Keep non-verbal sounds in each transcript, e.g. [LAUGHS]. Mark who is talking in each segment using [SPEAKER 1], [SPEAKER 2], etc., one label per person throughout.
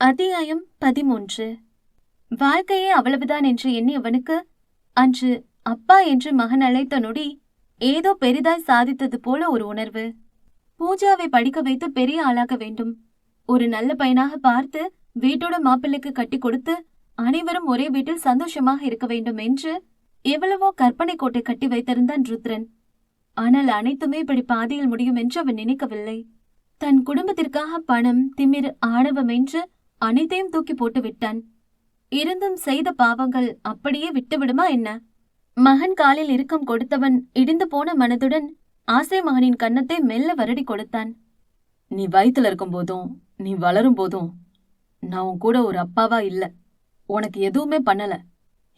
[SPEAKER 1] அத்தியாயம் பதிமூன்று. வாழ்க்கையே அவ்வளவுதான் என்று எண்ணியவனுக்கு அன்று அப்பா என்று மகன் அழைத்த நொடி ஏதோ பெரிதாய் சாதித்தது போல ஒரு உணர்வு. பூஜாவை படிக்க வைத்து பெரிய ஆளாக வேண்டும். ஒரு நல்ல பையனாக பார்த்து வீட்டோட மாப்பிள்ளைக்கு கட்டி கொடுத்து அனைவரும் ஒரே வீட்டில் சந்தோஷமாக இருக்க வேண்டும் என்று எவ்வளவோ கற்பனை கோட்டை கட்டி வைத்திருந்தான் ருத்ரன். ஆனால் அனைத்துமே இப்படி பாதியில் முடியும் என்று அவன் நினைக்கவில்லை. தன் குடும்பத்திற்காக பணம் திமிர் ஆணவம் என்று அனைத்தையும் தூக்கி போட்டு விட்டான். இருந்தும் செய்த பாவங்கள் அப்படியே விட்டுவிடுமா என்ன? மகன் காலில் இறுக்கம் கொடுத்தவன் இடிந்து போன மனதுடன் ஆசை மகனின் கன்னத்தை மெல்ல வருடி கொடுத்தான். நீ வயித்துல இருக்கும் போதும் நீ வளரும் போதும் நான் உன் கூட ஒரு அப்பாவா இல்ல. உனக்கு எதுவுமே பண்ணல.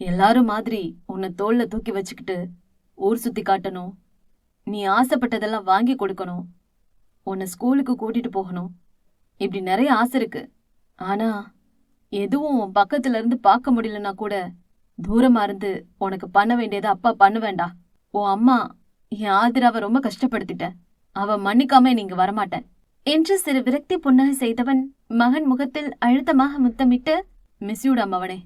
[SPEAKER 1] எல்லாரும் மாதிரி உன்னை தோல்ல தூக்கி வச்சுக்கிட்டு ஊர் சுத்தி காட்டணும். நீ ஆசைப்பட்டதெல்லாம் வாங்கி கொடுக்கணும். உன்னை ஸ்கூலுக்கு கூட்டிட்டு போகணும். இப்படி நிறைய ஆசை இருக்கு. ஆனா எதுவும் உன் பக்கத்துல இருந்து பார்க்க முடியலன்னா கூட தூரமா இருந்து உனக்கு பண்ண வேண்டியதை அப்பா பண்ண வேண்டா உன் அம்மா என் ஆதிராவை ரொம்ப கஷ்டப்படுத்திட்ட அவ மன்னிக்காம நீங்க வரமாட்டேன். என்று சிறு விரக்தி புன்னகை செய்தவன் மகன் முகத்தில் அழுத்தமாக முத்தமிட்டு மிஸ்யூட் அவனே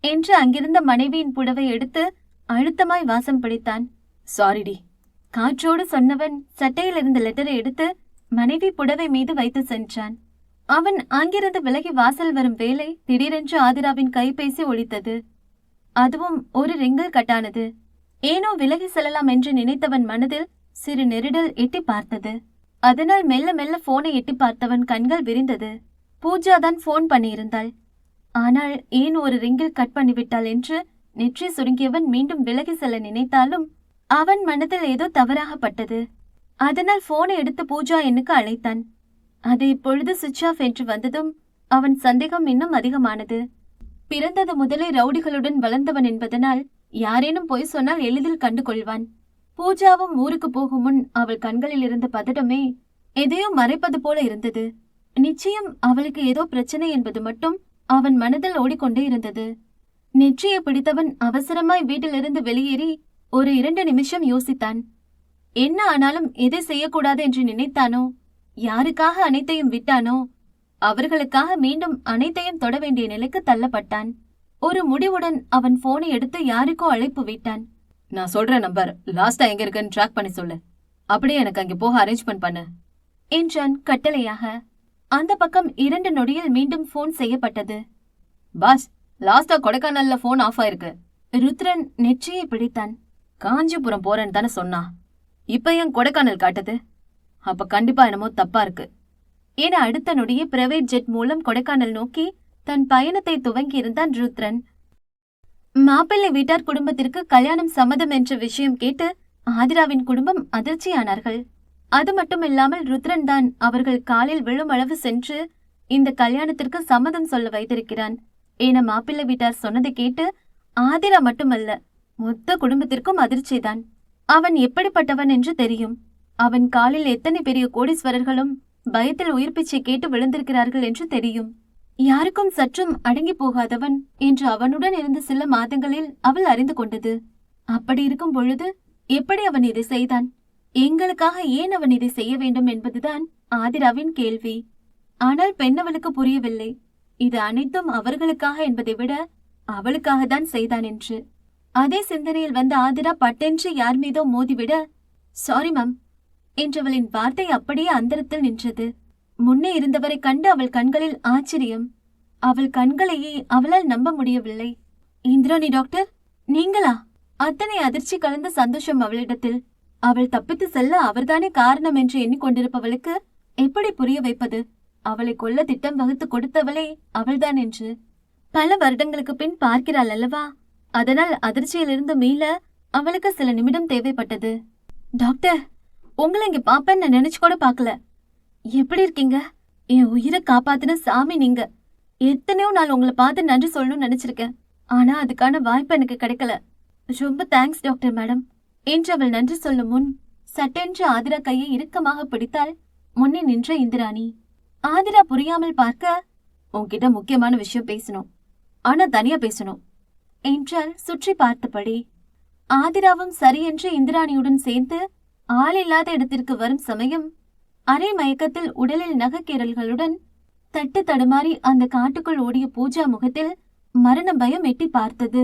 [SPEAKER 1] என்று அங்கிருந்த மனைவியின் புடவை எடுத்து அழுத்தமாய் வாசம் பிடித்தான். சாரிடி காற்றோடு சொன்னவன் சட்டையில் இருந்த லெட்டரை எடுத்து மனைவி புடவை மீது வைத்து சென்றான். அவன் அங்கிருந்து விலகி வாசல் வரும் வேலை திடீரென்று ஆதிராவின் கைபேசி ஒழித்தது. அதுவும் ஒரு ரிங்கில் கட்டானது. ஏனோ விலகி செல்லலாம் என்று நினைத்தவன் மனதில் சிறு நெருடல் எட்டி பார்த்தது. அதனால் மெல்ல மெல்ல போனை எட்டி பார்த்தவன் கண்கள் விரிந்தது. பூஜா தான் போன் பண்ணியிருந்தாள். ஆனால் ஏன் ஒரு ரிங்கில் கட் பண்ணிவிட்டாள் என்று நெற்றி சுருங்கியவன் மீண்டும் விலகி செல்ல நினைத்தாலும் அவன் மனதில் ஏதோ தவறாகப்பட்டது. அதனால் போனை எடுத்து பூஜா எண்ணுக்கு அழைத்தான். அது இப்பொழுது சுவிட்ச் ஆஃப் என்று வந்ததும் அவன் சந்தேகம் இன்னும் அதிகமானது. பிறந்தது முதலே ரவுடிகளுடன் வளர்ந்தவன் என்பதனால் யாரேனும் பொய் சொன்னால் எளிதில் கண்டு கொள்வான் பூஜாவும் ஊருக்கு போகும் முன் அவள் கண்களில் இருந்த பதட்டமே எதையோ மறைப்பது போல இருந்தது. நிச்சயம் அவளுக்கு ஏதோ பிரச்சனை என்பது மட்டும் அவன் மனதில் ஓடிக்கொண்டே இருந்தது. நெற்றியை பிடித்தவன் அவசரமாய் வீட்டிலிருந்து வெளியேறி ஒரு இரண்டு நிமிஷம் யோசித்தான். என்ன ஆனாலும் எதை செய்யக்கூடாது என்று நினைத்தானோ யாருக்காக அனைத்தையும் விட்டானோ அவர்களுக்காக மீண்டும் அனைத்தையும் தொட வேண்டிய நிலைக்கு தள்ளப்பட்டான். ஒரு முடிவுடன் அவன் போனை எடுத்து யாருக்கோ அழைப்பு விட்டான். நான் சொல்ற நம்பர். லாஸ்டா எங்க இருக்குன்னு ட்ராக் பண்ணி சொல்லு. அப்படியே எனக்கு அங்கே போக அரேஞ்ச்மெண்ட் பண்ணு. என்றான் கட்டளையாக. அந்த பக்கம் இரண்டு நொடியில் மீண்டும் போன் செய்யப்பட்டது. பாஸ் லாஸ்டா கொடைக்கானல்ல போன் ஆஃப் ஆயிருக்கு. ருத்ரன் நெற்றியை பிடித்தான். காஞ்சிபுரம் போறேன்னு தானே சொன்னா. இப்ப ஏன் கொடைக்கானல் காட்டுது? அப்ப கண்டிப்பா என்னமோ தப்பா இருக்கு. என அடுத்த நொடியே பிரைவேட் ஜெட் மூலம் கொடைக்கானல் நோக்கி தன் பயணத்தை துவங்கியிருந்தான் ருத்ரன். மாப்பிள்ளை வீட்டார் குடும்பத்திற்கு கல்யாணம் சம்மதம் என்ற விஷயம் கேட்டு ஆதிராவின் குடும்பம் அதிர்ச்சியானார்கள். அது மட்டுமில்லாமல் ருத்ரன் தான் அவர்கள் காலில் விழும் அளவு சென்று இந்த கல்யாணத்திற்கு சம்மதம் சொல்ல வைத்திருக்கிறான். என மாப்பிள்ளை வீட்டார் சொன்னதை கேட்டு ஆதிரா மட்டுமல்ல மொத்த குடும்பத்திற்கும் அதிர்ச்சிதான். அவன் எப்படிப்பட்டவன் என்று தெரியும். அவன் காலில் எத்தனை பெரிய கோடீஸ்வரர்களும் பயத்தில் உயிர் பிச்சை கேட்டு விழுந்திருக்கிறார்கள் என்று தெரியும். யாருக்கும் சற்றும் அடங்கி போகாதவன் என்று அவனுடன் இருந்த சில மாதங்களில் அவள் அறிந்து கொண்டது. அப்படி இருக்கும் பொழுது எப்படி அவன் இதை செய்தான்? எங்களுக்காக ஏன் அவன் இதை செய்ய வேண்டும் என்பதுதான் ஆதிராவின் கேள்வி. ஆனால் பெண்ணவளுக்கு புரியவில்லை. இது அனைத்தும் அவர்களுக்காக என்பதை விட அவளுக்காக தான் செய்தான் என்று. அதே சிந்தனையில் வந்த ஆதிரா பட்டென்று யார் மீதோ மோதிவிட சாரி மேம் என்றவளின் வார்த்தை அப்படியே அந்தரத்தில் நின்றது. முன்னே இருந்தவரை கண்டு அவள் கண்களில் ஆச்சரியம். அவள் கண்களையே அவளால் நம்ப முடியவில்லை. இந்திராணி டாக்டர்? நீங்களா? அத்தனை அதிர்ச்சி கலந்த சந்தோஷம் அவளிடத்தில். அவள் தப்பித்து செல்ல அவர்தானே காரணம் என்று எண்ணிக்கொண்டிருப்பவளுக்கு எப்படி புரிய வைப்பது? அவளை கொல்ல திட்டம் வகுத்து கொடுத்தவளே அவள்தான் என்று. பல வருடங்களுக்கு பின் பார்க்கிறாள் அல்லவா? அதனால் அதிர்ச்சியிலிருந்து மீள அவளுக்கு சில நிமிடம் தேவைப்பட்டது. டாக்டர் உங்களை இங்க பாப்பேன்னு நான் நினைச்சு கூட பாக்கல. எப்படி இருக்கீங்க? என் உயிரை காப்பாத்தின சாமி நீங்க. எத்தனையோ நாள் உங்களை பார்த்து நன்றி சொல்லணும்னு நினைச்சிருக்கேன். ஆனா அதுக்கான வாய்ப்பு எனக்கு கிடைக்கல. ரொம்ப தேங்க்ஸ் டாக்டர் மேடம் என்று அவள் நன்றி சொல்லும் முன் சட்டென்று ஆதிரா கையை இறுக்கமாக பிடித்தாள். முன்னே நின்ற இந்திராணி ஆதிரா புரியாமல் பார்க்க உன்கிட்ட முக்கியமான விஷயம் பேசணும். ஆனா தனியா பேசணும். என்றால் சுற்றி பார்த்தபடி ஆதிராவும் சரியென்று இந்திராணியுடன் சேர்ந்து ஆள் இல்லாத இடத்திற்கு வரும் சமயம் அரை மயக்கத்தில் உடலில் நகக்கீரல்களுடன் தட்டு தடுமாறி அந்த காட்டுக்குள் ஓடிய பூஜா முகத்தில் மரண பயம் எட்டி பார்த்தது.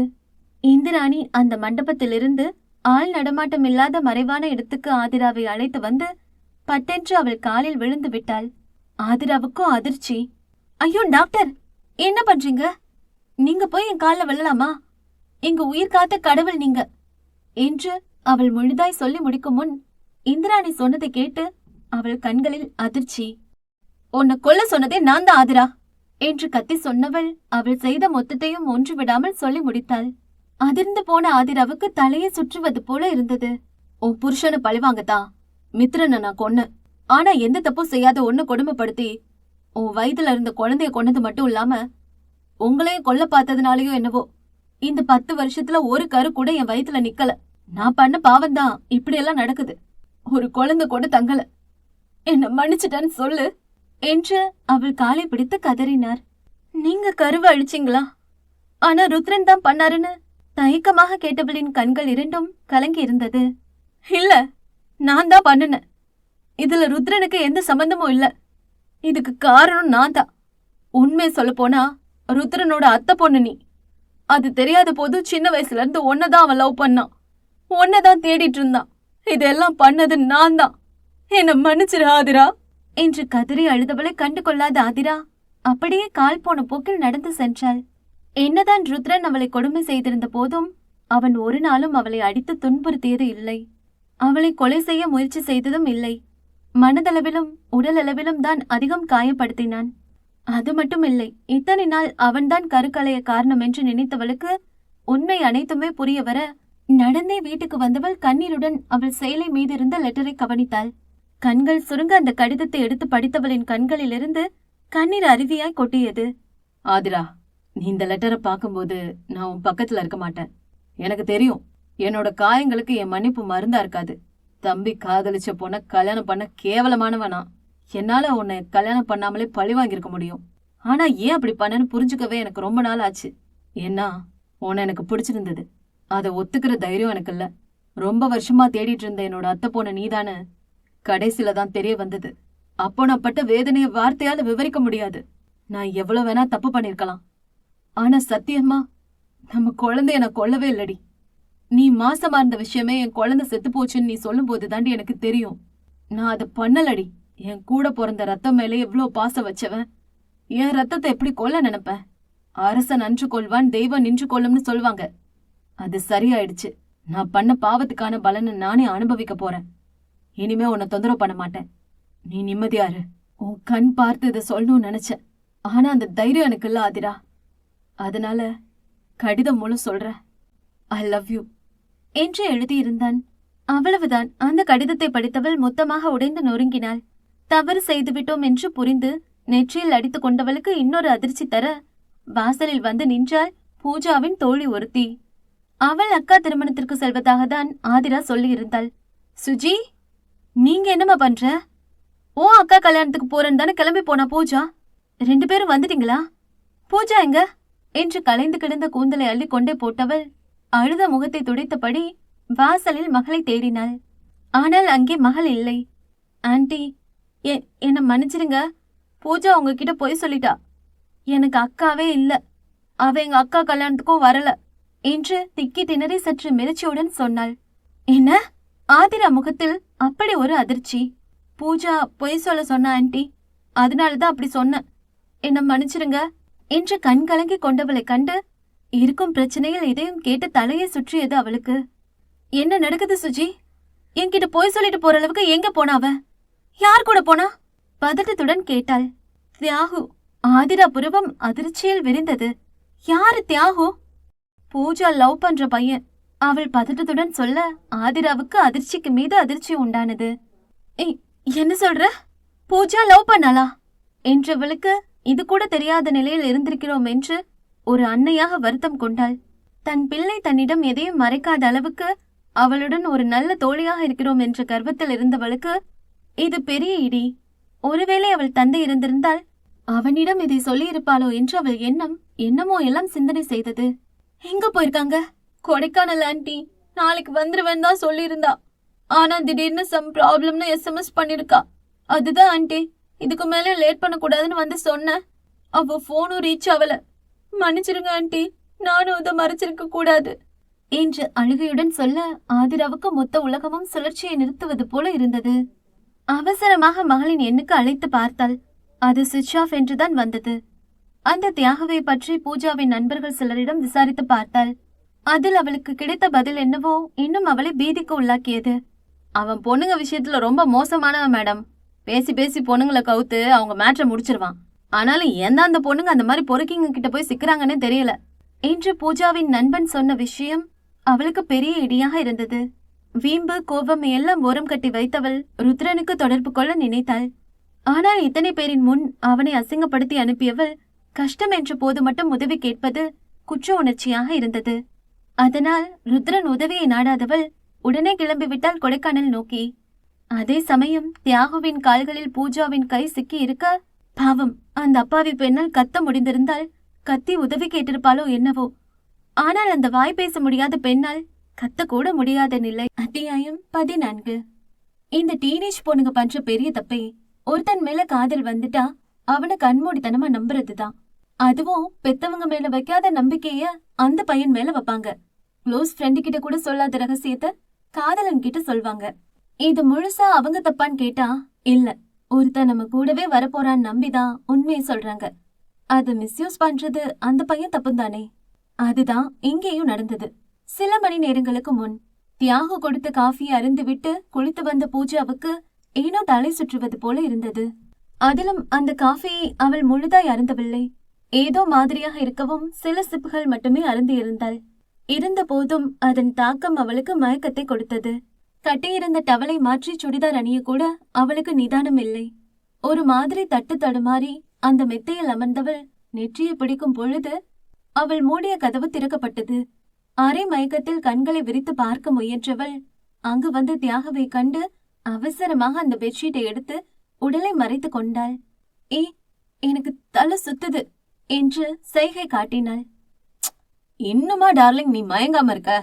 [SPEAKER 1] இந்திராணி அந்த மண்டபத்திலிருந்து ஆள் நடமாட்டம் இல்லாத மறைவான இடத்துக்கு ஆதிராவை அழைத்து வந்து பட்டென்று அவள் காலில் விழுந்து விட்டாள். ஆதிராவுக்கும் அதிர்ச்சி. ஐயோ டாக்டர் என்ன பண்றீங்க? நீங்க போய் என் கால்ல விழலாமா? எங்க உயிர் காத்த கடவுள் நீங்க என்று அவள் முழுதாய் சொல்லி முடிக்கும் முன் இந்திராணி சொன்னதை கேட்டு அவள் கண்களில் அதிர்ச்சி. உன்னை கொல்ல சொன்னதே நான் தான் ஆதிரா என்று கத்தி சொன்னவள் அவள் செய்த மொத்தத்தையும் ஒன்று விடாமல் சொல்லி முடித்தாள். அதிர்ந்து போன ஆதிராவுக்கு தலையை சுற்றுவது போல இருந்தது. உன் புருஷனை பழிவாங்கத்தா மித்ரனை நான் கொன்னு. ஆனா எந்த தப்பும் செய்யாத ஒன்னு கொடுமைப்படுத்தி உன் வயதுல இருந்த குழந்தைய கொன்னது மட்டும் இல்லாம உங்களையும் கொல்ல பார்த்ததுனாலயோ என்னவோ இந்த பத்து வருஷத்துல ஒரு கரு கூட என் வயித்துல நிக்கல. நான் பண்ண பாவம்தான் இப்படியெல்லாம் நடக்குது. ஒரு குழந்தை கூட தங்கல. என்ன மன்னிச்சிட்டேன்னு சொல்லு என்று அவள் காலை பிடித்து கதறினார். நீங்க கருவை அழிச்சிங்களா? ஆனா ருத்ரன் தான் பண்ணாருன்னு தயக்கமாக கேட்டவளின் கண்கள் இரண்டும் கலங்கி இருந்தது. இல்ல நான் தான் பண்ணுனேன். இதுல ருத்ரனுக்கு எந்த சம்பந்தமும் இல்ல. இதுக்கு காரணம் நான் தான். உண்மை சொல்ல போனா ருத்ரனோட அத்தை பொண்ணு நீ. அது தெரியாத போது சின்ன வயசுல இருந்து ஒன்னதான் அவன் லவ் பண்ணான். ஒன்னதான் தேடிட்டு இருந்தான். இதெல்லாம் பண்ணது நான் தான் என்ன மன்னிச்சிரு ஆதிரா. என்று கதறி அழுதவளை கண்டு கொள்ளாத ஆதிரா அப்படியே கால் போன போக்கில் நடந்து சென்றாள். என்னதான் ருத்ரன் அவளை கொடுமை செய்திருந்த போதும் அவன் ஒரு நாளும் அவளை அடித்து துன்புறுத்தியது இல்லை. அவளை கொலை செய்ய முயற்சி செய்ததும் இல்லை. மனதளவிலும் உடலளவிலும் தான் அதிகம் காயப்படுத்தினான். அது மட்டும் இல்லை இத்தனை நாள் அவன்தான் கருக்கலைய காரணம் என்று நினைத்தவளுக்கு உண்மை அனைத்துமே புரிய வர நடந்தே வீட்டுக்கு வந்தவள் கண்ணீருடன் அவள் செயலை மீதிருந்த லெட்டரை கவனித்தாள். கண்கள் சுருங்க அந்த கடிதத்தை எடுத்து படித்தவளின் கண்களிலிருந்து கண்ணீர் அருவியாய் கொட்டியது. ஆதிரா நீ இந்த லெட்டரை பார்க்கும்போது நான் உன் பக்கத்துல இருக்க மாட்டேன். எனக்கு தெரியும் என்னோட காயங்களுக்கு என் மன்னிப்பு மருந்தா இருக்காது. தம்பி காதலிச்ச பொண்ண கல்யாணம் பண்ண கேவலமானவனா. என்னால உன்னை கல்யாணம் பண்ணாமலே பழி வாங்கியிருக்க முடியும். ஆனா ஏன் அப்படி பண்ணனு புரிஞ்சுக்கவே எனக்கு ரொம்ப நாள் ஆச்சு. ஏன்னா உன்னை எனக்கு பிடிச்சிருந்தது. அதை ஒத்துக்கிற தைரியம் எனக்கு இல்ல. ரொம்ப வருஷமா தேடிட்டு இருந்த என்னோட அத்தை போன நீதானு கடைசியில தான் தெரிய வந்தது. அப்போ நான் பட்ட வேதனைய வார்த்தையால விவரிக்க முடியாது. நான் எவ்வளவு வேணா தப்பு பண்ணிருக்கலாம். ஆனா சத்தியமா நம்ம குழந்தைய நான் கொல்லவே இல்லடி. நீ மாசமா இருந்த விஷயமே என் குழந்தை செத்து போச்சுன்னு நீ சொல்லும் போது தாண்டி எனக்கு தெரியும். நான் அதை பண்ணலடி. என் கூட பிறந்த ரத்தம் மேலே எவ்வளோ பாசம் வச்சவன். என் ரத்தத்தை எப்படி கொல்ல நினைப்பேன் அரசன் நன்று கொள்வான் தெய்வம் நின்று கொள்ளும்னு சொல்லுவாங்க அது சரியாயிடுச்சு. நான் பண்ண பாவத்துக்கான பலனை நானே அனுபவிக்க போறேன். இனிமே உன்னை தொந்தரவு பண்ண மாட்டேன். நீ நிம்மதியாரு. உன் கண் பார்த்து இதை சொல்லணும்னு நினைச்சேன். ஆனா அந்த தைரியம் எனக்கு இல்ல ஆதிரா அதனால கடிதம் மூலம் சொல்றேன். ஐ லவ் யூ என்று எழுதியிருந்தான். அவ்வளவுதான். அந்த கடிதத்தை படித்தவள் மொத்தமாக உடைந்து நொறுங்கினாள். தவறு செய்துவிட்டோம் என்று புரிந்து நெற்றியில் அடித்துக் கொண்டவளுக்கு இன்னொரு அதிர்ச்சி தர வாசலில் வந்து நின்றாள் பூஜாவின் தோழி ஒருத்தி. அவள் அக்கா திருமணத்திற்கு செல்வதாக தான் ஆதிரா சொல்லியிருந்தாள். சுஜி நீங்க என்னம்மா பண்ற? ஓ அக்கா கல்யாணத்துக்கு போறேன்னு தானே கிளம்பி போனா பூஜா? ரெண்டு பேரும் வந்துட்டீங்களா? பூஜா எங்க? என்று கலைந்து கிடந்த கூந்தலை அள்ளி கொண்டே போட்டவள் அழுத முகத்தை துடைத்தபடி வாசலில் மகளை தேடினாள். ஆனால் அங்கே மகள் இல்லை. ஆன்டி எ- என்னை மன்னிச்சிடுங்க. பூஜா உங்ககிட்ட பொய் சொல்லிட்டா. எனக்கு அக்காவே இல்ல. அவ எங்க அக்கா கல்யாணத்துக்கும் வரல. என்று திக்கி திணறி சற்று மிரட்சியுடன் சொன்னாள். என்ன? ஆதிரா முகத்தில் அப்படி ஒரு அதிர்ச்சி. பூஜா பொய் சொல்ல சொன்ன ஆண்டி. அதனால தான் அப்படி சொன்னேன் என்ன மன்னிச்சிருங்க என்று கண் கலங்கி கொண்டவளை கண்டு இருக்கும் பிரச்சனையில் இதையும் கேட்டு தலையை சுற்றியது அவளுக்கு. என்ன நடக்குது சுஜி? என்கிட்ட போய் சொல்லிட்டு போற அளவுக்கு எங்க போனாவ யார் கூட போனா? பதட்டத்துடன் கேட்டாள். தியாகு ஆதிரா புருவம் அதிர்ச்சியில் விரிந்தது. யாரு தியாகு? பூஜா லவ் பண்ற பையன். அவள் பதட்டத்துடன் சொல்ல ஆதிராவுக்கு அதிர்ச்சிக்கு மீது அதிர்ச்சி உண்டானது. ஏய், என்ன சொல்ற? பூஜா லவ் பண்ணாளா? என்றவளுக்கு இது கூட தெரியாத நிலையில் இருந்திருக்கிறோம் என்று ஒரு அன்னையாக வருத்தம் கொண்டாள். தன் பிள்ளை தன்னிடம் எதையும் மறைக்காத அளவுக்கு அவளுடன் ஒரு நல்ல தோழியாக இருக்கிறோம் என்ற கர்வத்தில் இருந்தவளுக்கு இது பெரிய இடி. ஒருவேளை அவள் தந்தை இருந்திருந்தால் அவனிடம் இதை சொல்லியிருப்பாளோ என்று அவள் எண்ணம் என்னமோ எல்லாம் சிந்தனை செய்தது. எங்க போயிருக்காங்க? கொடைக்கானல் ஆண்டி நாளைக்கு வந்துருவேன் தான் சொல்லியிருந்தா. ஆனா திடீர்னு சம் ப்ராப்ளம்னு எஸ்எம்எஸ் பண்ணிருக்கா. அதுதான் ஆண்டி இதுக்கு மேல லேட் பண்ணக்கூடாதுன்னு வந்து சொன்னேன் அவ போனும் ரீச் ஆகல மன்னிச்சிருங்க ஆண்டி நானும் இதை மறைச்சிருக்க கூடாது. என்று அழுகையுடன் சொல்ல ஆதிராவுக்கு மொத்த உலகமும் சுழற்சியை நிறுத்துவது போல இருந்தது. அவசரமாக மகளின் எண்ணுக்கு அழைத்து பார்த்தாள் அது சுவிட்ச் ஆஃப் என்றுதான் வந்தது. அந்த தியாகவை பற்றி பூஜாவின் நண்பர்கள் சிலரிடம் விசாரித்து பார்த்தாள். அதில் அவளுக்கு கிடைத்த பதில் என்னவோ இன்னும் அவளை பீதிக்கு உள்ளாக்கியது. அவன் பொண்ணுங்க விஷயத்துல ரொம்ப மோசமானவன் மேடம். பேசி பேசி பொண்ணுங்களை கவுத்து அவங்க மேட்ரை முடிச்சிருவான். ஆனாலும் எந்த அந்த பொண்ணுங்க அந்த மாதிரி பொறுக்கிங்க கிட்ட போய் சிக்கிறாங்கன்னு தெரியல. என்று பூஜாவின் நண்பன் சொன்ன விஷயம் அவளுக்கு பெரிய இடியாக இருந்தது. வீம்பு கோபம் எல்லாம் ஓரம் கட்டி வைத்தவள் ருத்ரனுக்கு தொடர்பு கொள்ள நினைத்தாள். ஆனால் இத்தனை பேரின் முன் அவனை அசிங்கப்படுத்தி அனுப்பியவள் கஷ்டம் என்ற போது மட்டும் உதவி கேட்பது குற்ற உணர்ச்சியாக இருந்தது. அதனால் ருத்ரன் உதவியை நாடாதவள் உடனே கிளம்பிவிட்டாள் கொடைக்கானல் நோக்கி. அதே சமயம் தியாகுவின் கால்களில் பூஜாவின் கை சிக்கி இருக்க பாவம் அந்த அப்பாவி பெண்ணால் கத்த முடிந்திருந்தால் கத்தி உதவி கேட்டிருப்பாளோ என்னவோ. ஆனால் அந்த வாய் பேச முடியாத பெண்ணால் கத்தக்கூட முடியாத நிலை. அத்தியாயம் பதினான்கு. இந்த டீனேஜ் பொண்ணுங்க பண்ற பெரிய தப்பே ஒருத்தன் மேல காதல் வந்துட்டா அவனை கண்மூடித்தனமா நம்புறதுதான். அதுவும் பெத்தவங்க மேல வைக்காத நம்பிக்கைய அந்த பையன் மேல வைப்பாங்க. க்ளோஸ் ஃப்ரெண்டு கிட்ட கூட சொல்லாத ரகசியத்தை காதலன் கிட்ட சொல்வாங்க. இது முழுசா அவங்க தப்பான்னு கேட்டா இல்ல ஒருத்தன் நம்ம கூடவே வரப்போறான்னு நம்பிதான் உண்மையை சொல்றாங்க. அது மிஸ்யூஸ் பண்றது அந்த பையன் தப்புந்தானே. அதுதான் இங்கேயும் நடந்தது. சில மணி நேரங்களுக்கு முன் தியாகு கொடுத்த காஃபியை அருந்துவிட்டு குளித்து வந்த பூஜாவுக்கு ஏனோ தலை சுற்றுவது போல இருந்தது. அதிலும் அந்த காஃபியை அவள் முழுதாய் அருந்தவில்லை. ஏதோ மாதிரியாக இருக்கவும் சில சிப்புகள் மட்டுமே அருந்தியிருந்தாள் இருந்தாள். இருந்த போதும் அதன் தாக்கம் அவளுக்கு மயக்கத்தை கொடுத்தது. கட்டியிருந்த டவலை மாற்றி சுடிதார் அணிய கூட அவளுக்கு நிதானம் இல்லை ஒரு மாதிரி தட்டு தடுமாறி அந்த மெத்தையில் அமர்ந்தவள் நெற்றியை பிடிக்கும் பொழுது அவள் மூடிய கதவு திறக்கப்பட்டது. அரை மயக்கத்தில் கண்களை விரித்து பார்க்க முயன்றவள் அங்கு வந்து தியாகவை கண்டு அவசரமாக அந்த பெட்ஷீட்டை எடுத்து உடலை மறைத்து கொண்டாள். ஏ எனக்கு தலை சுத்துது. என்று செய்கை காட்டினாள். இன்னுமா டார்லிங் நீ மயங்காம இருக்க?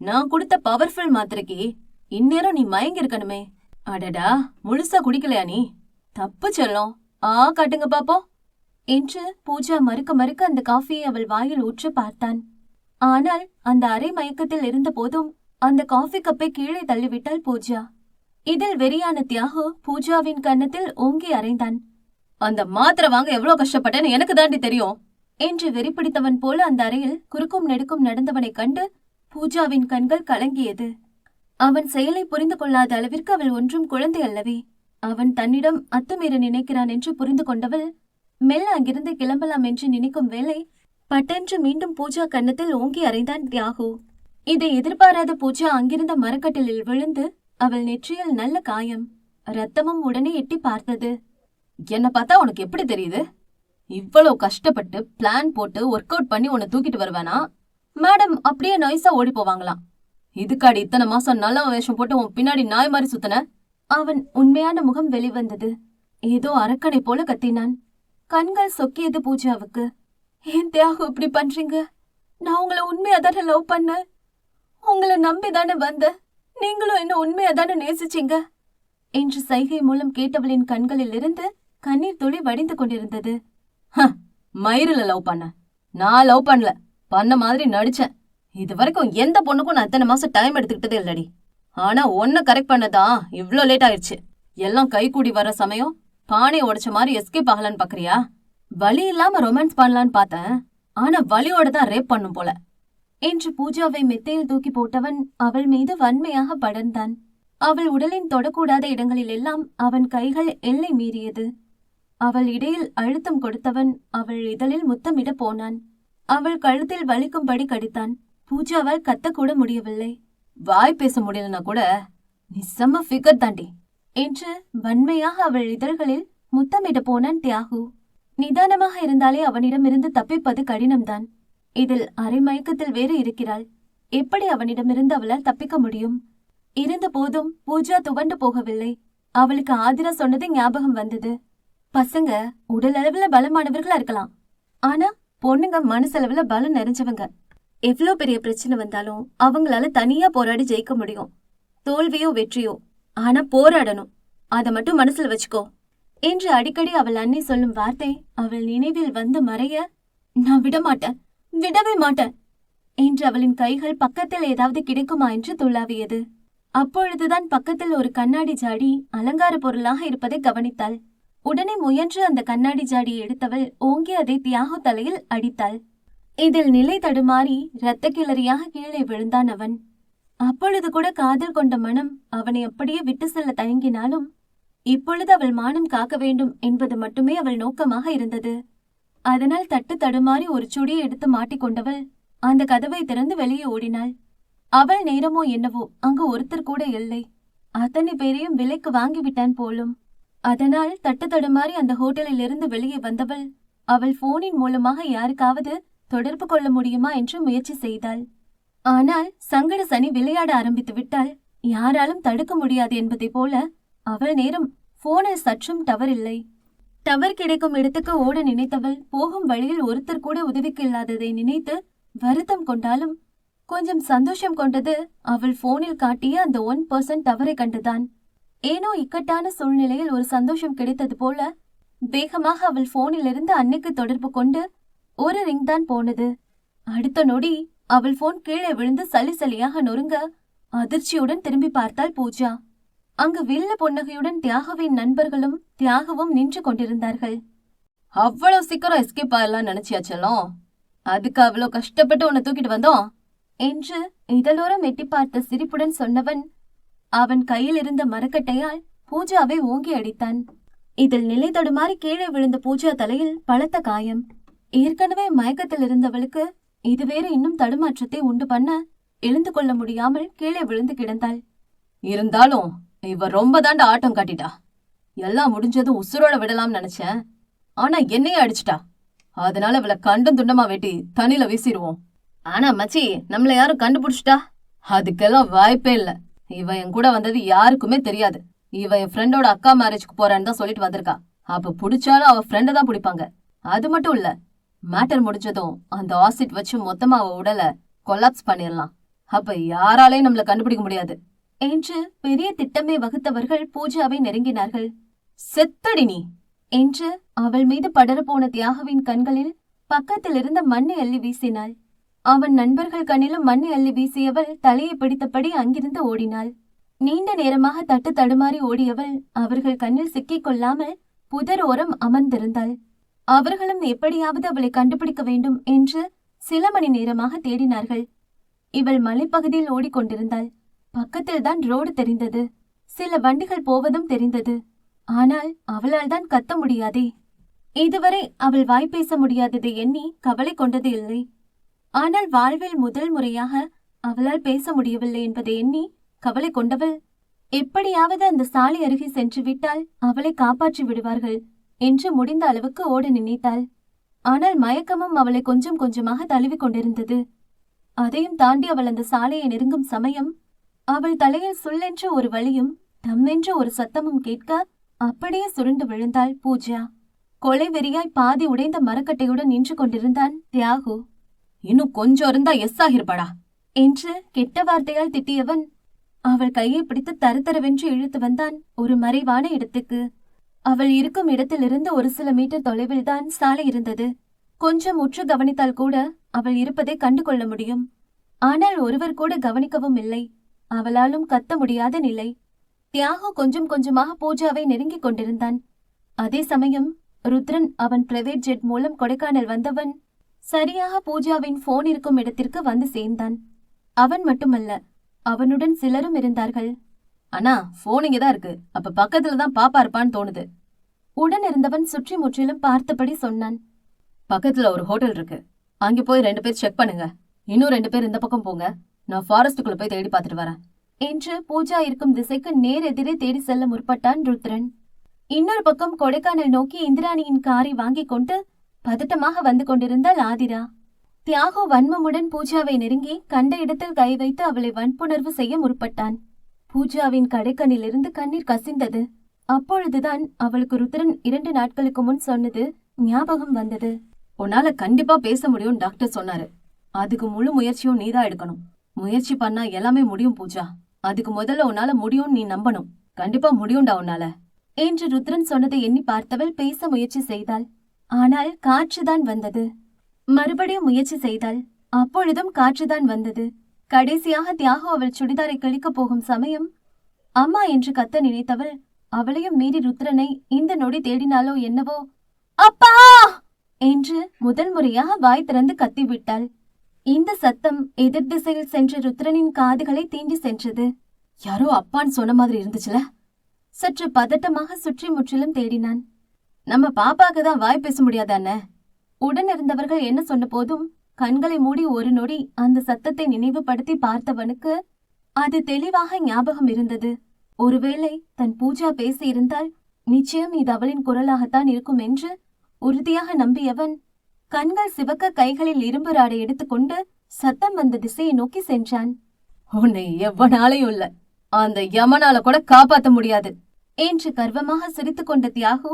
[SPEAKER 1] நான் கொடுத்த பவர்ஃபுல் மாத்திரைக்கு இந்நேரம் நீ மயங்கி இருக்கணுமே அடடா முழுசா குடிக்கலையா நீ? தப்பு செல்லும். ஆ காட்டுங்க பாப்போம். என்று பூஜா மறுக்க மறுக்க அந்த காஃபியை அவள் வாயில் ஊற்று பார்த்தான். ஆனால் அந்த அரை மயக்கத்தில் இருந்த போதும் அந்த காஃபி கப்பை கீழே தள்ளிவிட்டாள் பூஜா. இதில் வெறியான தியாகு பூஜாவின் கன்னத்தில் ஓங்கி அறைந்தான். அந்த மாத்திரை வாங்க எவ்வளவு கஷ்டப்பட்டேன்னு எனக்கு தாண்டி தெரியும் என்று வெறிப்பிடித்தவன் போல அந்த அறையில் குறுக்கும் நெடுக்கும் நடந்தவனைக் கண்டு பூஜாவின் கண்கள் கலங்கியது. அவன் செயலை புரிந்து கொள்ளாத அளவிற்கு அவள் ஒன்றும் குழந்தை அல்லவே. அவன் தன்னிடம் அத்துமீற நினைக்கிறான் என்று புரிந்து கொண்டவள் மெல்ல அங்கிருந்து கிளம்பலாம் என்று நினைக்கும் வேளை பட்டென்று மீண்டும் பூஜா கன்னத்தில் ஓங்கி அறைந்தான் தியாகு. இதை எதிர்பாராத பூஜா அங்கிருந்த மரக்கட்டிலில் விழுந்து அவள் நெற்றியில் நல்ல காயம் ரத்தமும் உடனே எட்டி பார்த்தது. என்ன பார்த்தா உனக்கு எப்படி தெரியுது? இவ்வளவு கஷ்டப்பட்டு பிளான் போட்டு ஒர்க் அவுட் பண்ணி உன்னை தூக்கிட்டு வருவேனா? மேடம் அப்படியே நைஸா ஓடி போவாங்களாம் இதுக்காடி இத்தனை மாசம் நல்ல வேஷம் போட்டு உன் பின்னாடி நாய் மாதிரி சுத்தன? அவன் உண்மையான முகம் வெளிவந்தது. ஏதோ அரக்கனை போல கத்தினான். கண்கள் சொக்கியது பூஜாவுக்கு. ஏன் தியாகம் இப்படி பண்றீங்க? நான் உங்களை உண்மையா தானே லவ் பண்ணேன் உங்களை நம்பி தானே வந்த? நீங்களும் என்ன உண்மையா தானே நேசிச்சீங்க? என்று சைகை மூலம் கேட்டவளின் கண்களில் இருந்து கண்ணீர் துளி வடிந்து கொண்டிருந்தது. மயிரில் லவ் பண்ண. நான் லவ் பண்ணல. பண்ண மாதிரி நடிச்சேன். இது வரைக்கும் எந்த பொண்ணுக்கும் நான் இத்தனை மாசம் டைம் எடுத்துக்கிட்டதே இல்லடி. ஆனா ஒன்ன கரெக்ட் பண்ணதான் இவ்ளோ லேட் ஆயிடுச்சு எல்லாம் கை கூடி வர சமயம் பானை உடைச்ச மாதிரி எஸ்கேப் ஆகலான்னு பாக்குறியா? வலி இல்லாம ரொமான்ஸ் பண்ணலான்னு பார்த்தேன். ஆனா வலியோட தான் ரேப் பண்ணும் போல. என்று பூஜாவை மெத்தையில் தூக்கி போட்டவன் அவள் மீது வன்மையாக படர்ந்தான். அவள் உடலின் தொடக்கூடாத இடங்களில் எல்லாம் அவன் கைகள் எல்லை மீறியது. அவள் இடையில் அழுத்தம் கொடுத்தவன் அவள் இதழில் முத்தமிட போனான். அவள் கழுத்தில் வலிக்கும்படி கடித்தான். பூஜாவால் கத்தக்கூட முடியவில்லை. வாய் பேச முடியலனா கூட நீ செம்ம ஃபிகர் தாண்டி என்று வன்மையாக அவள் இதழ்களில் முத்தமிட போனான் தியாகு. நிதானமாக இருந்தாலே அவனிடமிருந்து தப்பிப்பது கடினம்தான். இதில் அரை மயக்கத்தில் வேறு இருக்கிறாள். எப்படி அவனிடமிருந்து அவளால் தப்பிக்க முடியும்? இருந்த போதும் பூஜா துவண்டு போகவில்லை. அவளுக்கு ஆதிரா சொன்னது ஞாபகம் வந்தது. பசங்க உடல் அளவுல பலமானவர்களா இருக்கலாம். ஆனா பொண்ணுங்க மனசளவுல பலம் நிறைஞ்சவங்க. எவ்ளோ பெரிய பிரச்சனை வந்தாலும் அவங்களால தனியா போராடி ஜெயிக்க முடியும். தோல்வியோ வெற்றியோ ஆனா போராடணும். அத மட்டும் மனசுல வச்சுக்கோ. என்று அடிக்கடி அவள் அன்னை சொல்லும் வார்த்தை அவள் நினைவில் வந்து மறைய நான் விடமாட்டேன் விடவே மாட்டேன். என்று அவளின் கைகள் பக்கத்தில் ஏதாவது கிடைக்குமா என்று துள்ளாவியது. அப்பொழுதுதான் பக்கத்தில் ஒரு கண்ணாடி ஜாடி அலங்கார பொருளாக இருப்பதை கவனித்தாள். உடனே முயன்று அந்த கண்ணாடி ஜாடியை எடுத்தவள் ஓங்கி அதை தியாகு தலையில் அடித்தாள். இதில் நிலை தடுமாறி இரத்த கிளறியாக கீழே விழுந்தான் அவன். அப்பொழுது கூட காதல் கொண்ட மனம் அவனை அப்படியே விட்டு செல்ல தயங்கினாலும் இப்பொழுது அவள் மானம் காக்க வேண்டும் என்பது மட்டுமே அவள் நோக்கமாக இருந்தது. அதனால் தட்டு தடுமாறி ஒரு சுடியை எடுத்து மாட்டிக்கொண்டவள் அந்த கதவை திறந்து வெளியே ஓடினாள். அவள் நேரமோ என்னவோ அங்கு ஒருத்தர் கூட இல்லை. அத்தனை பேரையும் விலைக்கு வாங்கிவிட்டான் போலும். அதனால் தட்டு தடுமாறி அந்த ஹோட்டலில் இருந்து வெளியே வந்தவள் அவள் போனின் மூலமாக யாருக்காவது தொடர்பு கொள்ள முடியுமா என்று முயற்சி செய்தாள். ஆனால் சங்கட சனி விளையாட ஆரம்பித்து விட்டால் யாராலும் தடுக்க முடியாது என்பதை போல அவள் நேரம் போனில் சற்றும் டவர் இல்லை டவர் கிடைக்கும் இடத்துக்கு ஓட நினைத்தவள் போகும் வழியில் ஒருத்தர் கூட உதவிக்கு இல்லாததை நினைத்து வருத்தம் கொண்டாலும் கொஞ்சம் சந்தோஷம் கொண்டது அவள் போனில் காட்டிய அந்த ஒன் பர்சன்ட் டவரை கண்டுதான். ஏனோ இக்கட்டான சூழ்நிலையில் ஒரு சந்தோஷம் கிடைத்தது போல வேகமாக அவள் போனிலிருந்து அன்னைக்கு தொடர்பு கொண்டு ஒரு ரிங் தான் போனது. அடுத்த நொடி அவள் போன் கீழே விழுந்து சலி சலியாக நொறுங்க அதிர்ச்சியுடன் திரும்பி பார்த்தாள் பூஜா. அங்கு வில்ல புன்னகையுடன் தியாகவின் நண்பர்களும் தியாகவும் நின்று கொண்டிருந்தார்கள். அவ்வளவு சீக்கிரம் எஸ்கேப் ஆகலாம் நினைச்சியா செல்லம் அதுக்கு அவ்வளவு கஷ்டப்பட்டு உன்னை தூக்கிட்டு வந்தோம்? என்று இதழோரம் எட்டி பார்த்த சிரிப்புடன் சொன்னவன் அவன் கையில் இருந்த மரக்கட்டையால் பூஜாவை ஓங்கி அடித்தான். இதில் நிலை தடுமாறி கீழே விழுந்த பூஜா தலையில் பலத்த காயம். ஏற்கனவே மயக்கத்தில் இருந்தவளுக்கு இது வேற இன்னும் தடுமாற்றத்தை உண்டு பண்ண எழுந்து கொள்ள முடியாமல் கீழே விழுந்து கிடந்தாள். இருந்தாலும் இவ ரொம்ப தாண்ட ஆட்டம் காட்டிட்டா. எல்லாம் முடிஞ்சதும் உசுரோட விடலாம்னு நினைச்சேன். ஆனா என்னையே அடிச்சிட்டா. அதனால இவளை கண்டும் துண்டமா வெட்டி தண்ணில வீசிடுவோம். ஆனா மச்சி நம்மள யாரும் கண்டுபிடிச்சிட்டா? அதுக்கெல்லாம் வாய்ப்பே இல்ல. இவ என் கூட வந்தது யாருக்குமே தெரியாது. இவ என் ஃப்ரெண்டோட அக்கா மேரேஜ்க்கு போறான்னு தான் சொல்லிட்டு வந்திருக்கா. அப்ப புடிச்சாலும் அவ ஃப்ரெண்டை தான் பிடிப்பாங்க. அது மட்டும் இல்ல மேட்டர் முடிஞ்சதும் அந்த ஆசிட் வச்சு மொத்தமா அவ உடலை கொலாப்ஸ் பண்ணிடலாம். அப்ப யாராலையும் நம்மள கண்டுபிடிக்க முடியாது. என்று பெரிய திட்டமே வகுத்தவர்கள் பூஜாவை நெருங்கினார்கள். செத்தடி நீ! என்று அவள் மீது படரப்போன தியாகவின் கண்களில் பக்கத்தில் இருந்த மண்ணை அள்ளி வீசினாள். அவன் நண்பர்கள் கண்ணிலும் மண்ணை அள்ளி வீசியவள் தலையை பிடித்தபடி அங்கிருந்து ஓடினாள். நீண்ட நேரமாக தட்டு தடுமாறி ஓடியவள் அவர்கள் கண்ணில் சிக்கிக் கொள்ளாமல் புதர் ஓரம் அமர்ந்திருந்தாள். அவர்களும் எப்படியாவது அவளை கண்டுபிடிக்க வேண்டும் என்று சில மணி நேரமாக தேடினார்கள். இவள் மலைப்பகுதியில் ஓடிக்கொண்டிருந்தாள். பக்கத்தில் தான் ரோடு தெரிந்தது. சில வண்டிகள் போவதும் தெரிந்தது. ஆனால் அவளால் தான் கத்த முடியாதே. இதுவரை அவள் வாய் பேச முடியாததை எண்ணி கவலை கொண்டது இல்லை. ஆனால் வாழ்வில் முதல் முறையாக அவளால் பேச முடியவில்லை என்பதை எண்ணி கவலை கொண்டவள் எப்படியாவது அந்த சாலை அருகே சென்று விட்டால் அவளை காப்பாற்றி விடுவார்கள் என்று முடிந்த அளவுக்கு ஓட நினைத்தாள். ஆனால் மயக்கமும் அவளை கொஞ்சம் கொஞ்சமாக தழுவிக் கொண்டிருந்தது. அதையும் தாண்டி அவள் அந்த சாலையை நெருங்கும் சமயம் அவள் தலையில் சுள்ளென்ற ஒரு வழியும் தம்மென்ற ஒரு சத்தமும் கேட்க அப்படியே சுருண்டு விழுந்தாள் பூஜா கொலை வெறியாய் பாதி உடைந்த மரக்கட்டையுடன் நின்று கொண்டிருந்தான் தியாகு. இன்னும் கொஞ்சம் இருந்தா எஸ் ஆகிருப்பாடா என்று கெட்ட வார்த்தையால் திட்டியவன் அவள் கையை பிடித்து தருதரவென்று இழுத்து வந்தான். ஒரு மறைவான இடத்துக்கு. அவள் இருக்கும் இடத்திலிருந்து ஒரு சில மீட்டர் தொலைவில் தான் சாலை இருந்தது. கொஞ்சம் உற்று கவனித்தால் கூட அவள் இருப்பதை கண்டு கொள்ள முடியும். ஆனால் ஒருவர் கூட கவனிக்கவும் இல்லை. அவளாலும் கத்த முடியாத நிலை. தியாகு கொஞ்சம் கொஞ்சமாக பூஜாவை நெருங்கிக் கொண்டிருந்தான். அதே சமயம் ருத்ரன் அவன் பிரைவேட் ஜெட் மூலம் கொடைக்கானல் வந்தவன் சரியாக பூஜாவின் போன் இருக்கும் இடத்திற்கு வந்து சேர்ந்தான். அவன் மட்டுமல்ல அவனுடன் சிலரும் இருந்தார்கள். அண்ணா போன் இங்கதான் இருக்கு. அப்ப பக்கத்துல தான் பாப்பா இருப்பான்னு தோணுது. உடன் இருந்தவன் சுற்றி முற்றிலும் பார்த்தபடி சொன்னான். பக்கத்துல ஒரு ஹோட்டல் இருக்கு. அங்க போய் ரெண்டு பேர் செக் பண்ணுங்க. இன்னும் ரெண்டு பேர் இந்த பக்கம் போங்க. நான் ஃபாரஸ்டுக்குள்ள போய் தேடி பார்த்துட்டு வரேன். என்று பூஜா இருக்கும் திசைக்கு நேர் எதிரே தேடி செல்ல முற்பட்டான் ருத்ரன். இன்னொரு பக்கம் கொடைக்கானல் நோக்கி இந்திராணியின் காரை வாங்கிக் கொண்டு பதட்டமாக வந்து கொண்டிருந்தாள் ஆதிரா. தியாகு வன்மமுடன் பூஜாவை நெருங்கி கண்ட இடத்தில் கை வைத்து அவளை வன்புணர்வு செய்ய முற்பட்டான். பூஜாவின் கடைக்கண்ணிலிருந்து கண்ணீர் கசிந்தது. அப்பொழுதுதான் அவளுக்கு ருத்ரன் இரண்டு நாட்களுக்கு முன் சொன்னது ஞாபகம் வந்தது. உன்னால கண்டிப்பா பேச முடியும் டாக்டர் சொன்னாரு. அதுக்கு முழு முயற்சியும் நீதான் எடுக்கணும். முயற்சி பண்ணா எல்லாமே முடியும் பூஜா. அதுக்கு முதல்ல உன்னால முடியும் நீ நம்பணும். கண்டிப்பா முடியும்டா உன்னால. என்று ருத்ரன் சொன்னதை எண்ணி பார்த்தவள் பேச முயற்சி செய்தாள். ஆனால் காற்றுதான் வந்தது. மறுபடியும் முயற்சி செய்தாள் அப்பொழுதும் காற்றுதான் வந்தது. கடைசியாக தியாகு அவள் சுடிதாரை கிழிக்கப் போகும் சமயம் அம்மா என்று கத்த நினைத்தவள் அவளையும் மீறி ருத்ரனை இந்த நொடி தேடினாலோ என்னவோ? அப்பா! என்று முதல் முறையாக வாய் திறந்து கத்திவிட்டாள். இந்த சத்தம் எதிர் திசையில் சென்ற ருத்ரனின் காதுகளை தீண்டி சென்றது. யாரோ அப்பான்னு சொன்ன மாதிரி இருந்துச்சுல? சற்று பதட்டமாக சுற்றி முற்றிலும் தேடினான். நம்ம பாப்பாக்கு தான் வாய் பேச முடியாதானே உடன் இருந்தவர்கள் என்ன சொன்ன போதும் கண்களை மூடி ஒரு நொடி அந்த சத்தத்தை நினைவுபடுத்தி பார்த்தவனுக்கு அது தெளிவாக ஞாபகம் இருந்தது. ஒருவேளை தன் பூஜா பேசியிருந்தால் நிச்சயம் இது அவளின் குரலாகத்தான் இருக்கும் என்று உறுதியாக நம்பியவன் கண்கள் சிவக்க கைகளில் இரும்பு ராடை எடுத்துக்கொண்டு சத்தம் வந்த திசையை நோக்கி சென்றான். உன்னை எவ்வனாலையும் இல்ல. அந்த யமனால கூட காப்பாத்த முடியாது. என்று கர்வமாக சிரித்துக் கொண்ட தியாகு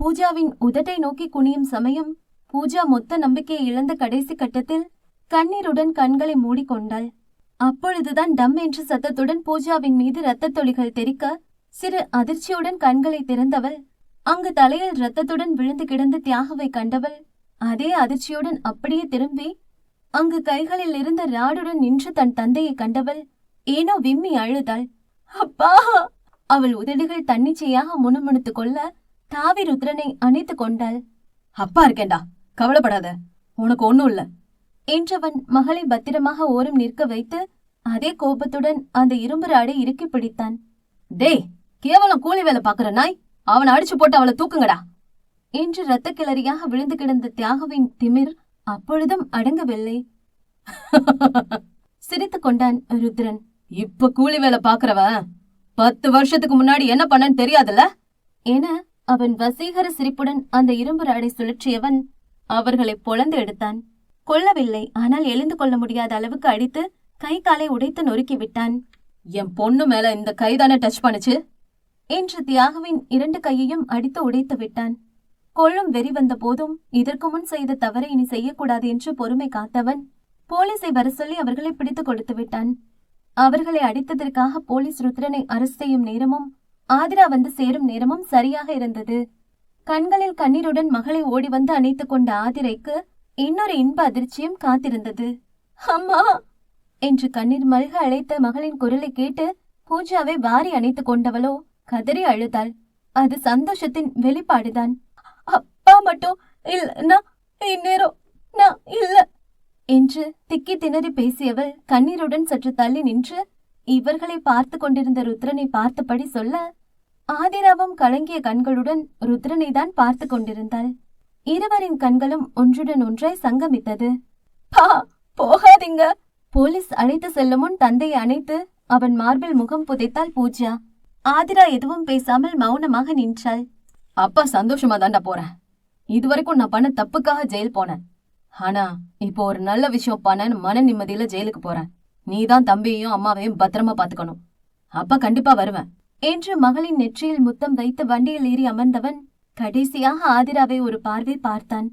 [SPEAKER 1] பூஜாவின் உதட்டை நோக்கி குனியும் சமயம் பூஜா மொத்த நம்பிக்கையை இழந்த கடைசி கட்டத்தில் கண்ணீருடன் கண்களை மூடிக்கொண்டாள். அப்பொழுதுதான் டம் என்ற சத்தத்துடன் பூஜாவின் மீது இரத்தத் துளிகள் தெறிக்க சிறு அதிர்ச்சியுடன் கண்களை திறந்தவள். அங்கு தலையில் இரத்தத்துடன் விழுந்து கிடந்த தியாகவை கண்டவள். அதே அதிர்ச்சியுடன் அப்படியே திரும்பி அங்கு கைகளில் இருந்த ராடுடன் நின்று தன் தந்தையை கண்டவள். ஏனோ விம்மி அழுதாள். அப்பா! அவள் உதடுகள் தன்னிச்சையாக முணுமுணுத்துக் கொள்ள தாவி ருத்ரனை அணைத்துக் கொண்டாள். அப்பா இருக்கேன்டா கவலைப்படாத உனக்கு ஒண்ணும் இல்ல. என்றவன் மகளை பத்திரமாக ஓரம் நிற்க வைத்து அதே கோபத்துடன் அந்த இரும்பு ராடை இறுக்கி பிடித்தான். டேய் கேவலம் கூலி வேலை பாக்குற நாய் அவனை அடிச்சு போட்டு அவளை தூக்குங்கடா. என்று இரத்த கிளறியாக விழுந்து கிடந்த தியாகவின் திமிர் அப்பொழுதும் அடங்கவில்லை. [LAUGHS] சிரித்துக் கொண்டான் ருத்ரன். இப்ப கூலி வேலை பாக்குறவன் பத்து வருஷத்துக்கு முன்னாடி என்ன பண்ணன்னு தெரியாதுல்ல? என அவன் வசீகர சிரிப்புடன் அந்த இரும்பு ராடை சுழற்றியவன் அவர்களை பொளந்து எடுத்தான். கொல்லவில்லை ஆனால் எழுந்து கொள்ள முடியாத அளவுக்கு அடித்து கை காலை உடைத்து நொறுக்கி விட்டான். என் பொண்ணு மேல இந்த கைதானே டச் பண்ணுச்சு? என்று தியாகுவின் இரண்டு கையையும் அடித்து உடைத்து விட்டான். கொள்ளும் வெறி வந்த போதும் இதற்கு முன் செய்த தவறை இனி செய்யக்கூடாது என்று பொறுமை காத்தவன் போலீஸை வர சொல்லி அவர்களை பிடித்துக் கொடுத்து விட்டான். அவர்களை அடித்ததற்காக போலீஸ் ருத்ரனை அரசு செய்யும் நேரமும் ஆதிரா வந்து சேரும் நேரமும் சரியாக இருந்தது. கண்களில் கண்ணீருடன் மகளை ஓடி வந்து அணைத்துக் கொண்ட ஆதிரைக்கு இன்னொரு இன்ப அதிர்ச்சியும் காத்திருந்தது. அம்மா! என்று கண்ணீர் மல்க அழைத்த மகளின் குரலை கேட்டு பூஜாவை வாரி அணைத்துக் கொண்டவளோ கதறி அழுதாள். அது சந்தோஷத்தின் வெளிப்பாடுதான். அப்பா மட்டும் இல்ல இந்நேரம் நான் இல்ல! என்று திக்கி திணறி பேசியவள் கண்ணீருடன் சற்று தள்ளி நின்று இவர்களை பார்த்து கொண்டிருந்த ருத்ரனை பார்த்தபடி சொல்ல ஆதிராவும் கலங்கிய கண்களுடன் ருத்ரனை தான் பார்த்து கொண்டிருந்தாள். இருவரின் கண்களும் ஒன்றுடன் ஒன்றாய் சங்கமித்தது. பா போகாதீங்க. போலீஸ் அழைத்து செல்லும் முன் தந்தையை அணைத்து அவன் மார்பில் முகம் புதைத்தாள் பூஜா ஆதிரா எதுவும் பேசாமல் மௌனமாக நின்றாள். அப்பா சந்தோஷமா தாண்டா போறேன். இதுவரைக்கும் நான் பண்ண தப்புக்காக ஜெயில் போனேன். ஆனா இப்போ ஒரு நல்ல விஷயம் பண்ணேன்னு மன நிம்மதியில ஜெயிலுக்கு போறேன். நீதான் தம்பியையும் அம்மாவையும் பத்திரமா பாத்துக்கணும் அப்பா கண்டிப்பா வருவேன். என்று மகளின் நெற்றியில் முத்தம் வைத்து வண்டியில் ஏறி அமர்ந்தவன் கடைசியாக ஆதிராவை ஒரு பார்வை பார்த்தான்.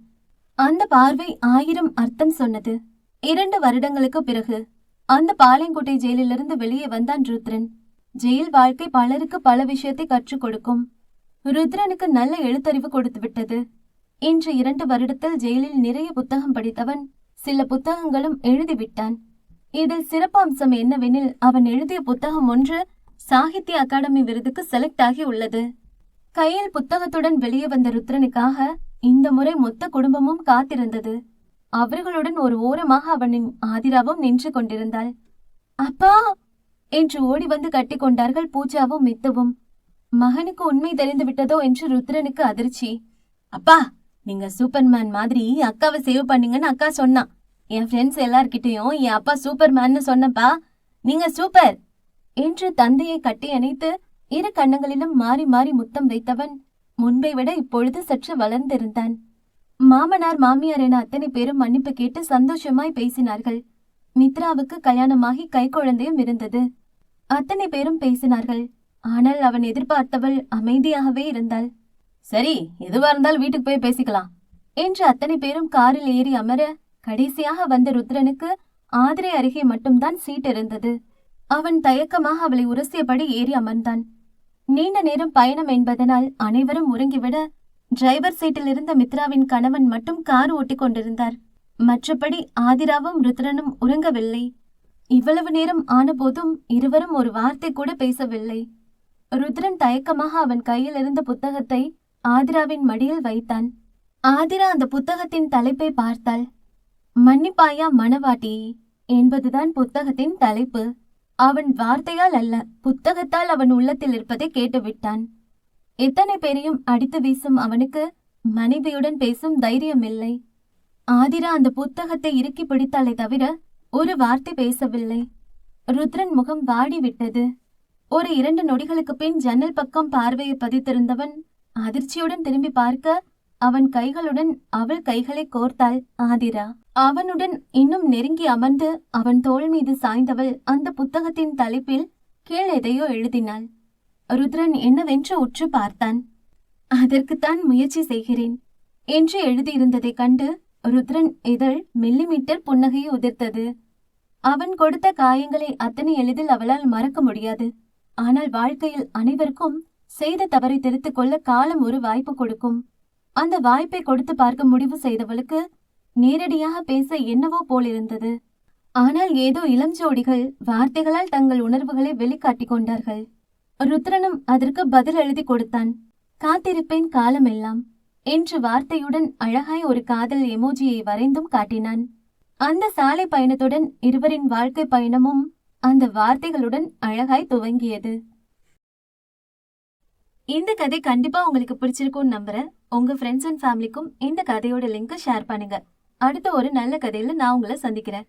[SPEAKER 1] அந்த பார்வை ஆயிரம் அர்த்தம் சொன்னது. இரண்டு வருடங்களுக்கு பிறகு அந்த பாளையங்கோட்டை ஜெயிலிலிருந்து வெளியே வந்தான் ருத்ரன். ஜெயில் வாழ்க்கை பலருக்கு பல விஷயத்தை கற்றுக் கொடுக்கும். ருத்ரனுக்கு நல்ல எழுத்தறிவு கொடுத்து விட்டது. இன்று இரண்டு வருடத்தில் ஜெயிலில் நிறைய புத்தகம் படித்தவன் சில புத்தகங்களும் எழுதிவிட்டான் இதில் சிறப்பம்சம் என்னவெனில் அவன் எழுதிய புத்தகம் ஒன்று சாகித்ய அகாடமி விருதுக்கு செலக்ட் ஆகி உள்ளது. கையில் புத்தகத்துடன் வெளியே வந்த ருத்ரனுக்காக இந்த முறை மொத்த குடும்பமும் காத்திருந்தது. அவர்களுடன் ஒரு ஓரமாக அவனின் ஆதிராவும் நின்று கொண்டிருந்தாள். அப்பா! என்று ஓடி வந்து கட்டிக்கொண்டார்கள் பூஜாவும் மித்துவும். மகனுக்கு உண்மை தெரிந்து விட்டதோ? என்று ருத்ரனுக்கு அதிர்ச்சி. அப்பா நீங்க சூப்பர்மேன் மாதிரி அக்காவை சேவ் பண்ணீங்கன்னு அக்கா சொன்னான் என் ஃப்ரெண்ட்ஸ் எல்லார்கிட்டயும் என் அப்பா சூப்பர் மேன்னு சொன்னப்பா நீங்க சூப்பர் என்று தந்தையை கட்டி அணைத்து இரு கண்ணங்களிலும் மாறி மாறி முத்தம் வைத்தவன் முன்பை விட இப்பொழுது சற்று வளர்ந்திருந்தான். மாமனார் மாமியார் என அத்தனை பேரும் மன்னிப்பு கேட்டு சந்தோஷமாய் பேசினார்கள். மித்ராவுக்கு கல்யாணமாகி கைக்குழந்தையும் இருந்தது. அத்தனை பேரும் பேசினார்கள். ஆனால் அவன் எதிர்பார்த்தவள் அமைதியாகவே இருந்தாள். சரி எதுவா இருந்தால் வீட்டுக்கு போய் பேசிக்கலாம் என்று அத்தனை பேரும் காரில் ஏறி அமர கடைசியாக வந்த ருத்ரனுக்கு ஆதிரை அருகே மட்டும்தான் சீட் இருந்தது. அவன் தயக்கமாக அவளை உரசியபடி ஏறி அமர்ந்தான். நீண்ட நேரம் பயணம் என்பதனால் அனைவரும் உறங்கிவிட டிரைவர் சீட்டில் இருந்த மித்ராவின் கணவன் மட்டும் கார் ஓட்டிக் கொண்டிருந்தார். மற்றபடி ஆதிராவும் ருத்ரனும் உறங்கவில்லை. இவ்வளவு நேரம் ஆனபோதும் இருவரும் ஒரு வார்த்தை கூட பேசவில்லை. ருத்ரன் தயக்கமாக அவன் கையில் இருந்த புத்தகத்தை ஆதிராவின் மடியில் வைத்தான். ஆதிரா அந்த புத்தகத்தின் தலைப்பை பார்த்தாள். மன்னிப்பாயா மணவாட்டி? என்பதுதான் புத்தகத்தின் தலைப்பு. அவன் வார்த்தையால் அல்ல புத்தகத்தால் அவன் உள்ளத்தில் இருப்பதை கேட்டுவிட்டான். எத்தனை பேரையும் அடித்து வீசும் அவனுக்கு மனைவியுடன் பேசும் தைரியம் இல்லை. ஆதிரா அந்த புத்தகத்தை இறுக்கி பிடித்தாலே தவிர ஒரு வார்த்தை பேசவில்லை. ருத்ரன் முகம் வாடிவிட்டது. ஒரு இரண்டு நொடிகளுக்கு பின் ஜன்னல் பக்கம் பார்வையை பதித்திருந்தவன் அதிர்ச்சியுடன் திரும்பி பார்க்க அவன் கைகளுடன் அவள் கைகளை கோர்த்தாள் ஆதிரா. அவனுடன் இன்னும் நெருங்கி அமர்ந்து அவன் தோள் மீது சாய்ந்தவள் அந்த புத்தகத்தின் தலைப்பில் கீழ் எதையோ எழுதினாள். ருத்ரன் என்னவென்று உற்று பார்த்தான். அதற்குத்தான் முயற்சி செய்கிறேன் என்று எழுதியிருந்ததைக் கண்டு ருத்ரன் இதழ் மில்லிமீட்டர் புன்னகையை உதிர்த்தது. அவன் கொடுத்த காயங்களை அத்தனை எளிதில் அவளால் மறக்க முடியாது. ஆனால் வாழ்க்கையில் அனைவருக்கும் செய்த தவறை தெரித்துக் கொள்ள காலம் ஒரு வாய்ப்பு கொடுக்கும். அந்த வாய்ப்பை கொடுத்து பார்க்க முடிவு செய்தவளுக்கு நேரடியாக பேச என்னவோ போலிருந்தது ஆனால் ஏதோ இளம் ஜோடிகள் வார்த்தைகளால் தங்கள் உணர்வுகளை வெளிக்காட்டிக் கொண்டார்கள். ருத்ரனும் அதற்கு பதில் எழுதி கொடுத்தான். காத்திருப்பேன் காலமெல்லாம் என்று வார்த்தையுடன் அழகாய் ஒரு காதல் எமோஜியை வரைந்தும் காட்டினான். அந்த சாலை பயணத்துடன் இருவரின் வாழ்க்கை பயணமும் அந்த வார்த்தைகளுடன் அழகாய் துவங்கியது. இந்த கதை கண்டிப்பா உங்களுக்கு பிடிச்சிருக்கும்னு நம்புறேன். உங்க ஃப்ரெண்ட்ஸ் அண்ட் ஃபேமிலிக்கும் இந்த கதையோட லிங்கை ஷேர் பண்ணுங்க. அடுத்த ஒரு நல்ல கதையில நான் உங்களை சந்திக்கிறேன்.